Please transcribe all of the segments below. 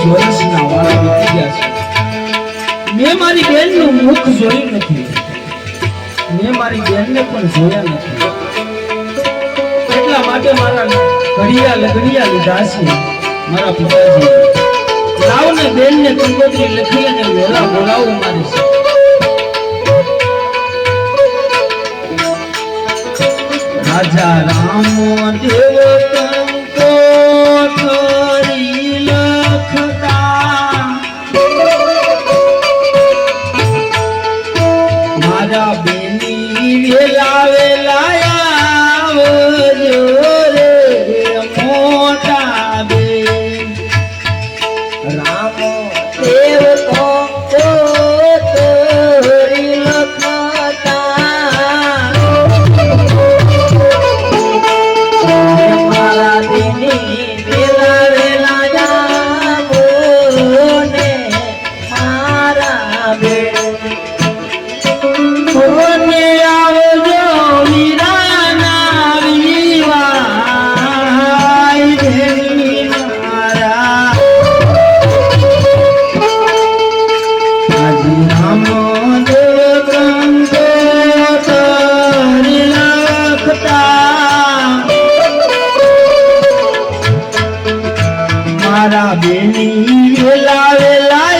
વીસ વર્ષના વાળા વીતી ગયા છે મેં મારી બેનનું મુખ જોયું નથી. મેં મારી બેનને પણ જોયા નથી. એટલા માટે મારા ઘડિયા લગડિયા લીધા છે, મારા પિતાજી લાવને બેનને કંકોત્રી લખી અને વેલા બોલાવું મારી છે રાજા રામ દેવ કંકોત્રી રામ મારા બેની વેલા વેલા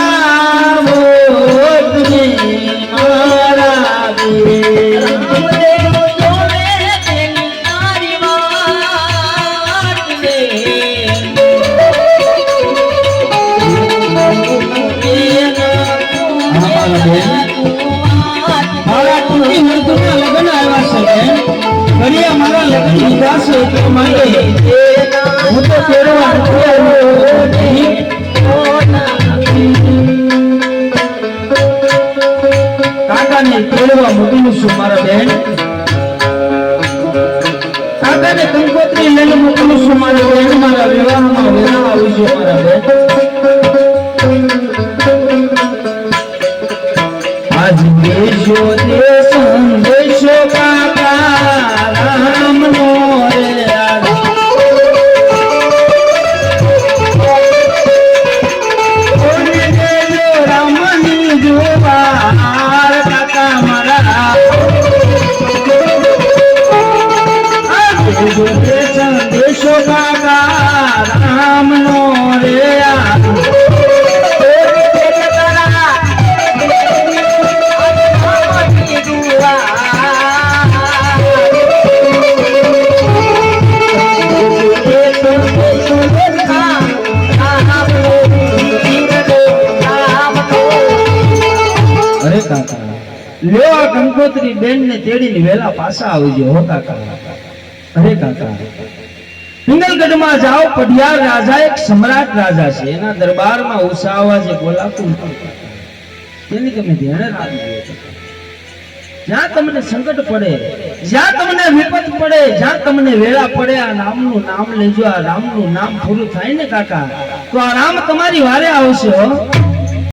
બેન મારા ટૂંકી આવ્યા છે ઘડિયા મારા હું તો પહેરવા નથી આવ્યો કાકાને પહેરવા મોકલું છું મારા કાકાને કંકોત્રી લઈને મોકલું છું મારા બેન? મારા વિવાહમાં વેલા આવું છું મારા બેન? Lord. લ્યો કંકોત્રી બેન ને તેડીને વેલા પાછા આવજો હો કાકા. અરે કાકા. પિંગલગઢમાં જાઓ, પઢિયાર રાજા એક સમ્રાટ રાજા છે. એના દરબારમાં ઉસાવા જે બોલાતું તેની તમે ધ્યાને રાખજો. જ્યાં તમને સંકટ પડે, જ્યાં તમને વિપત પડે, જ્યાં તમને વેળા પડે, આ નામનું નામ લેજો, આ રામનું નામ પૂરું થાય ને કાકા. તો આ રામ તમારી વારે આવશે